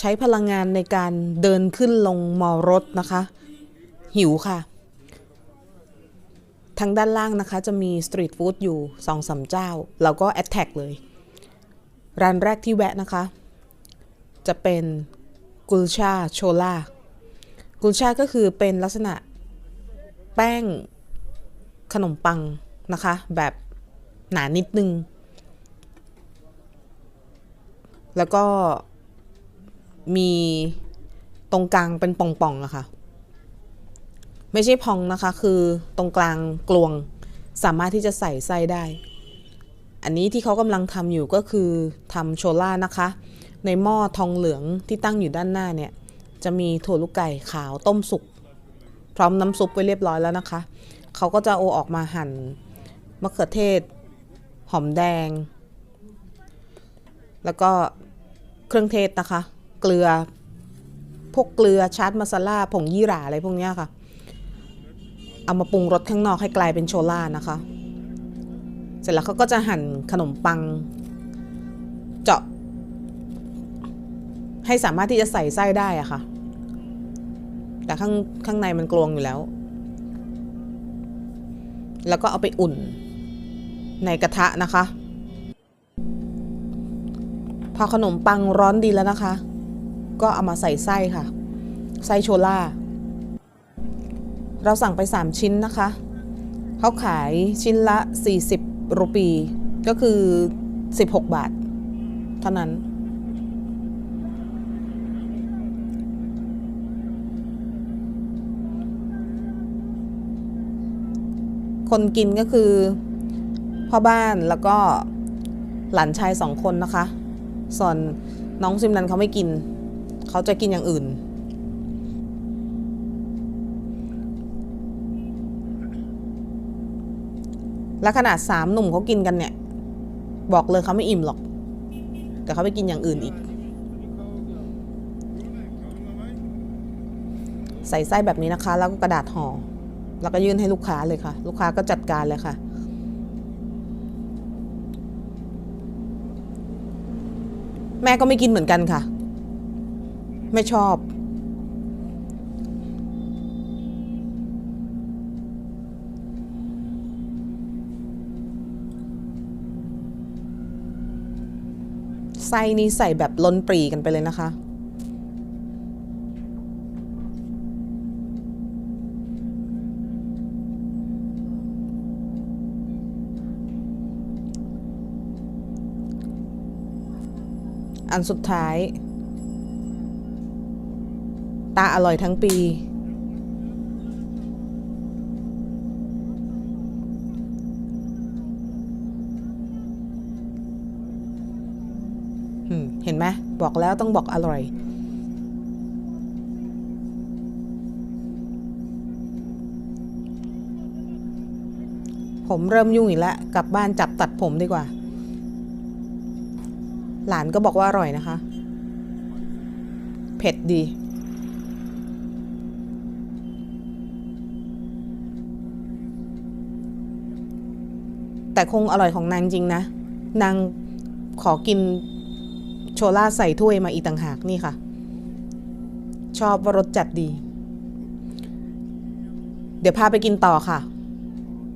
ใช้พลังงานในการเดินขึ้นลงมอรถนะคะ หิวค่ะ ทางด้านล่างนะคะจะมีสตรีทฟู้ดอยู่สองสามเจ้า แล้วก็แอ t แท็กเลย ร้านแรกที่แวะนะคะ จะเป็นกุลชาโชล่ากุลชาก็คือเป็นลักษณะแป้งขนมปังนะคะ แบบหนานิดนึง แล้วก็ มีตรงกลางเป็นป่องๆอะค่ะ ไม่ใช่พองนะคะ คือตรงกลางกลวงสามารถที่จะใส่ไส้ได้ อันนี้ที่เขากำลังทำอยู่ก็คือทำโชล่านะคะ ในหม้อทองเหลืองที่ตั้งอยู่ด้านหน้าเนี่ย จะมีถั่วลูกไก่ขาวต้มสุก พร้อมน้ำซุปไว้เรียบร้อยแล้วนะคะ เขาก็จะเอออกมาหั่นมะเขือเทศ หอมแดง แล้วก็เครื่องเทศนะคะ เกลือ พวกเกลือชาร์ตมาซาล่าผงยี่หร่าอะไรพวกนี้ค่ะ เอามาปรุงรสข้างนอกให้กลายเป็นโชล่านะคะ เสร็จแล้วเขาก็จะหั่นขนมปัง เจาะ ให้สามารถที่จะใส่ไส้ได้อะค่ะ แต่ข้างข้างในมันกลวงอยู่แล้ว แล้วก็เอาไปอุ่นในกระทะนะคะ พอขนมปังร้อนดีแล้วนะคะ ก็เอามาใส่ไส้ค่ะ ไส้โชล่า เราสั่งไป 3 ชิ้นนะคะ เขาขายชิ้นละ 40 รูปี ก็คือ 16 บาท เท่านั้น คนกินก็คือพ่อบ้านแล้วก็หลานชายสองคนนะคะ ส่วนน้องซิมรันเขาไม่กิน เขาจะกินอย่างอื่น และขนาดสามหนุ่มเขากินกันเนี่ย บอกเลยเขาไม่อิ่มหรอก แต่เขาไปกินอย่างอื่นอีก ใส่ไส้แบบนี้นะคะ แล้วก็กระดาษห่อแล้วก็ยื่นให้ลูกค้าเลยค่ะ ลูกค้าก็จัดการเลยค่ะแม่ก็ไม่กินเหมือนกันค่ะ ไม่ชอบ ไส้นี้ใส่แบบล้นปรีกันไปเลยนะคะอันสุดท้าย ตาอร่อยทั้งปี เห็นไหมบอกแล้วต้องบอกอร่อยผมเริ่มยุ่งอีกแล้วกลับบ้านจับตัดผมดีกว่า หลานก็บอกว่าอร่อยนะคะ เผ็ดดี แต่คงอร่อยของนางจริงนะ นางขอกินโชล่าใส่ถ้วยมาอีกต่างหากนี่ค่ะ ชอบว่ารสจัดดี เดี๋ยวพาไปกินต่อค่ะ